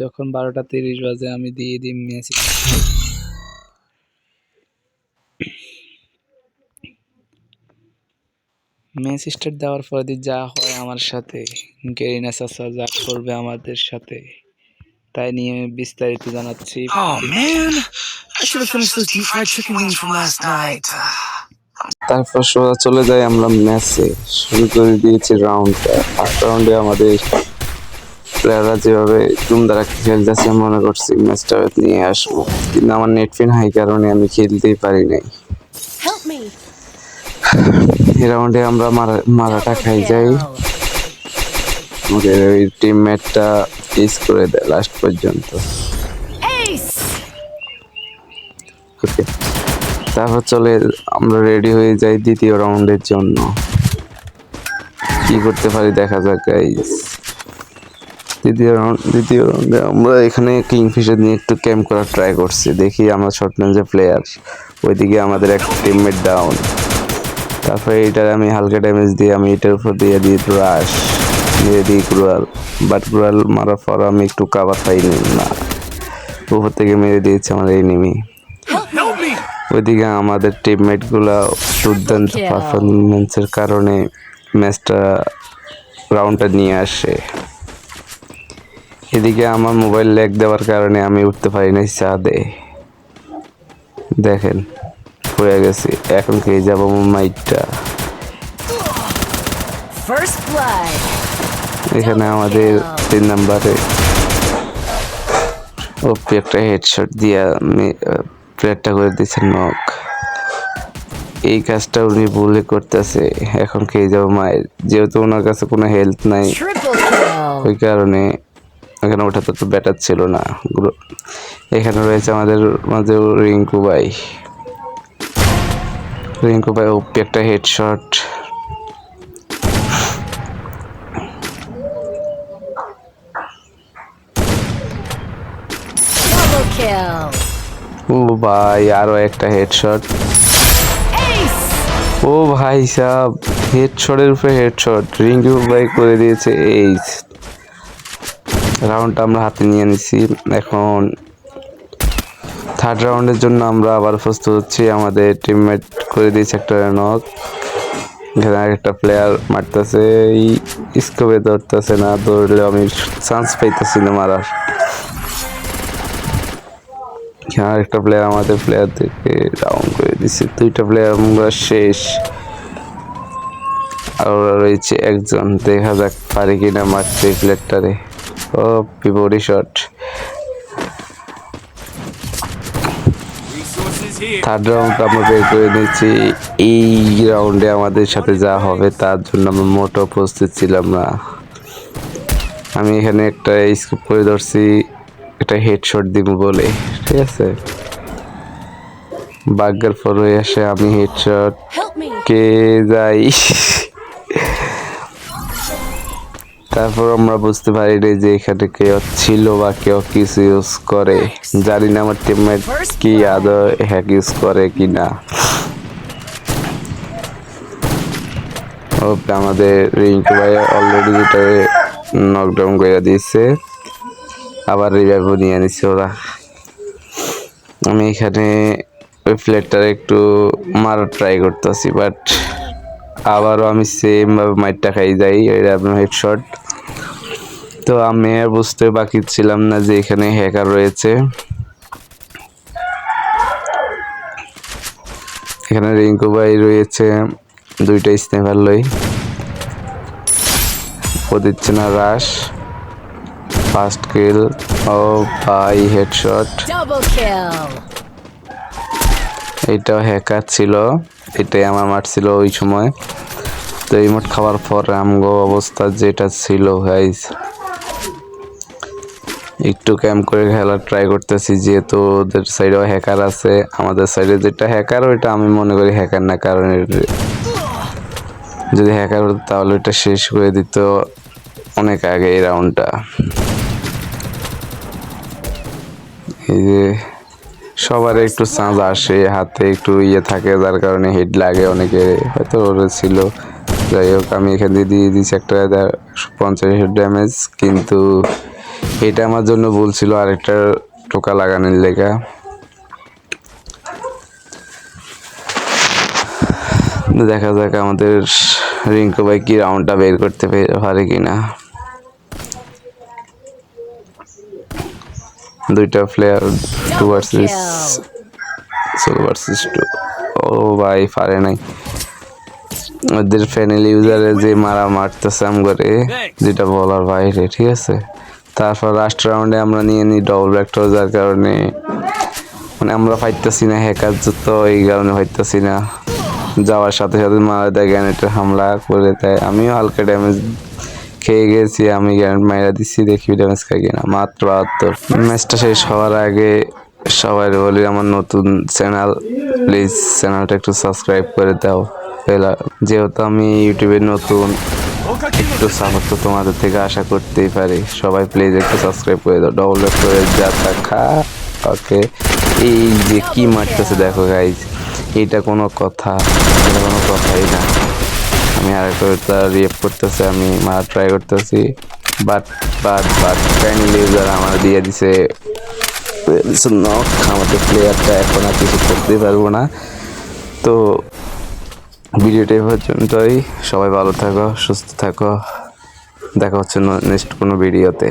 যখন বারোটা তিরিশ বাজে আমি দিয়ে দিই মেসেজ মেস স্টার্ট দেওয়ার পর দিয়ে যা হয় আমার সাথে গেরিনা চাচা যা করবে আমাদের সাথে তাই নিয়ে আমি বিস্তারিত জানাচ্ছি। Oh. তারপর সোজা চলে যাই আমরা ম্যাচে শুরু করে দিয়েছি রাউন্ডটা ফার্স্ট রাউন্ডে আমাদের প্লেয়াররা যেভাবে ধুমধারা খেলতেছে মনে করছি ম্যাচটা নিয়ে আসব। কিন্তু আমার নেটফিন হাই কারণে আমি খেলতেই পারি নাই! এই রাউন্ডে আমরা মারা মারাটা খাই যাই। আমাদের ওই টিমমেটটা পিস করে দেয় লাস্ট পর্যন্ত। ওকে তারপর চলে আমরা রেডি হয়ে যাই দ্বিতীয় রাউন্ডের জন্য। কি করতে পারি দেখা যাক গাইস দ্বিতীয় রাউন্ড দ্বিতীয় রাউন্ডে আমরা এখানে কিংফিশার নিয়ে একটু ক্যাম্প করার ট্রাই করছি। দেখি আমরা শর্টম্যান যে প্লেয়ার ওইদিকে আমাদের এক টিমমেট ডাউন তারপরে এটার আমি হালকা ড্যামেজ দিয়ে আমি এটার উপর দিয়ে দিই রাশ দিয়ে দিই গ্রুয়াল বাট গ্রুয়াল মারার পর আমি একটু কাবার পাইনি না। উপর থেকে মেরে দিয়েছে আমার এনিমি Help me! ওইদিকে আমাদের টিমমেটগুলা দুর্দান্ত পারফরমেন্সের কারণে ম্যাচটা রাউন্ডটা নিয়ে আসে। এদিকে আমার মোবাইল লেগ দেওয়ার কারণে আমি উঠতে পারি না চাঁদে। দেখেন হয়ে গেছে। এখন খেয়ে যাব মাইটটা? এখানে আমাদের তিন নাম্বারে। ওপি একটা হেডশট দিয়া প্লেয়ারটা করে দিয়েছে নক এই কাজটা উনি ভুলে করতেছে। এখন খেয়ে যাব মায়ের? যেহেতু ওনার কাছে কোনো হেলথ নাই। ওই কারণে এখানে ওঠাতে তো ব্যাটার ছিল না। এখানে রয়েছে আমাদের মাঝে রিঙ্কু ভাই। রিঙ্কু ভাই ওপি একটা হেডশট ও ভাই আরও একটা হেডশট ও ভাই সাহ হেডশটের উপরে হেডশট রিঙ্কু ভাই করে দিয়েছে এই রাউন্ডটা আমরা হাতে নিয়ে নিছি। এখন থার্ড রাউন্ডের জন্য আমরা আবার প্রস্তুত হচ্ছি। আমাদের টিমমেট করে দিয়েছে একটা নক এখানে একটা প্লেয়ার মারতেছে। এই স্কোপে ধরতেছে না ধরলে আমি চান্স পাইতেছি না মারার। এখানে আরেকটা প্লেয়ার আমাদের প্লেয়ার থেকে ডাউন করে দিচ্ছে দুইটা প্লেয়ার আমরা শেষ। আর রয়েছে একজন। দেখা যাক পারে কিনা মারতে প্লেয়ারটারে ও পিপরি শট থার্ড রাউন্ড আমরা বের করে নিচ্ছি এই রাউন্ডে আমাদের সাথে যা হবে তার জন্য আমরা মোটো প্রস্তুত ছিলাম না। আমি এখানে একটা স্কোপ করে ধরছি একটা হেডশট দিব বলে ঠিক আছে? বাগ্যের পর হয়ে আসে আমি হেডশট কে যাই। তারপর আমরা বুঝতে পারি রে যে এখানে কেউ ছিল বা কেউ কিছু ইউজ করে। জানি না আমার টিমমেট কি আদৌ হ্যাক ইউজ করে কি না ও আমাদের রিঙ্কু ভাই অলরেডি যেটা নকডাউন করে দিয়েছে। আবার রিভাইভও নিয়ে নিচ্ছে ওরা। আমি এখানে ওই প্লেটটার একটু মারার ট্রাই করতেছি বাট আবারও আমি সেমভাবে মাইটটা খাই যাই এটা আপনার হেডশট তো আমি আর বুঝতে বাকি ছিলাম না যে এখানে হ্যাকার রয়েছে। এখানে রিঙ্কু ভাই রয়েছে দুইটা স্নেপার লই। ও দিচ্ছে না রাশ ফার্স্ট কিল ও ভাই হেডশট! এইটাও হ্যাকার ছিল। এটাই আমার মাঠ ছিল ওই সময়। তো এই মাঠ খাওয়ার পর আমগো অবস্থা যেটা ছিল গাইস একটু ক্যাম্প করে খেলার ট্রাই করতেছি, যেহেতু ওদের সাইডেও হ্যাকার আছে, আমাদের সাইডে যেটা হ্যাকার ওইটা আমি মনে করি হ্যাকার না, কারণ যদি হ্যাকার হতো তাহলে ওইটা শেষ করে দিত অনেক আগে এই রাউন্ডটা এই যে সবার একটু চাঁজ আসে, হাতে একটু ইয়ে থাকে, যার কারণে হেড লাগে অনেকে, হয়তো ওর ছিল। যাই হোক, আমি এখান দিয়ে দিয়ে দিচ্ছি একটা পঞ্চাশ ড্যামেজ কিন্তু এটা আমার জন্য ভুল ছিল আরেকটা টোকা লাগানোর লেখা দেখা যাক আমাদের রিঙ্কু ভাই কি রাউন্ডটা বের করতে পারে কিনা। দুইটা player two versus solo versus two ও ভাই পারে নাই। ওদের ফ্যানেল ইউজারে যে মারা মারতেছে আম করে যেটা বলার বাইরে ঠিক আছে? তারপর লাস্ট রাউন্ডে আমরা নিয়ে নিই ডবল ব্যাকটর যার কারণে মানে আমরা ফাইতেছি না হ্যাকার তো এই কারণে ফাইতেছি না। যাওয়ার সাথে সাথে মারা দেয় গ্যানেটের হামলা করে দেয়। আমিও হালকা ড্যামেজ খেয়ে গেছি, আমি গ্যানেট মাইরা দিচ্ছি দেখি ড্যামেজ খাই কিনা। মাত্র বাহাত্তর ম্যাচটা শেষ হওয়ার আগে সবাই বলি, আমার নতুন চ্যানেল প্লিজ চ্যানেলটা একটু সাবস্ক্রাইব করে দাও। যেহেতু আমি ইউটিউবে নতুন, একটু সাপোর্ট তো তোমাদের থেকে আশা করতেই পারি। সবাই প্লিজ একটু সাবস্ক্রাইব করে দাও। ডবল করে যা খা। ওকে, এই যে কি মারতেছে, দেখো গাইজ এটা কোনো কথা, এটা কোনো কথাই না। আমি আরেকটা রিয়েপ করতেছি, আমি মার ট্রাই করতেছি বাট বাট বাট কাইন্ডলি যারা আমার দিয়ে দিছে আমাদের প্লেয়ারটা এখন আর কিছু করতে পারব না। তো ভিডিওটা পর্যন্তই। সবাই ভালো থাকো, সুস্থ থাকো। দেখা হচ্ছে নেক্সট কোনো ভিডিওতে